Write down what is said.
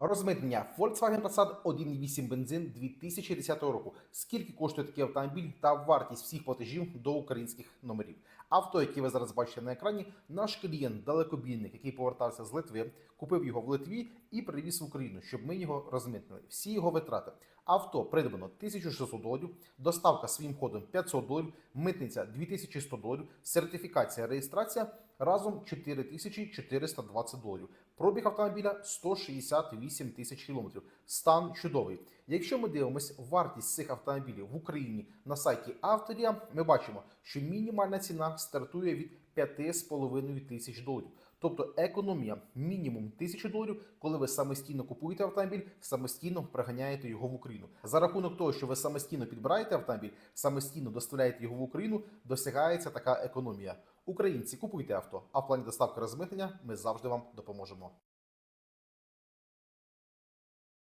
Розмитнення Volkswagen Passat 1.8 бензин 2010 року. Скільки коштує такий автомобіль та вартість всіх платежів до українських номерів? Авто, яке ви зараз бачите на екрані, наш клієнт, далекобійник, який повертався з Литви, купив його в Литві і привіз в Україну, щоб ми його розмитнили. Всі його витрати. Авто придбано 1600 доларів, доставка своїм ходом 500 доларів, митниця 2100 доларів, сертифікація, реєстрація разом 4420 доларів. Пробіг автомобіля 168 тисяч кілометрів. Стан чудовий. Якщо ми дивимося вартість цих автомобілів в Україні на сайті Авторія, ми бачимо, що мінімальна ціна стартує від 5,5 тисяч доларів. Тобто економія мінімум 1000 доларів, коли ви самостійно купуєте автомобіль, самостійно приганяєте його в Україну. За рахунок того, що ви самостійно підбираєте автомобіль, самостійно доставляєте його в Україну, досягається така економія. Українці, купуйте авто, а в плані доставки розмитнення ми завжди вам допоможемо.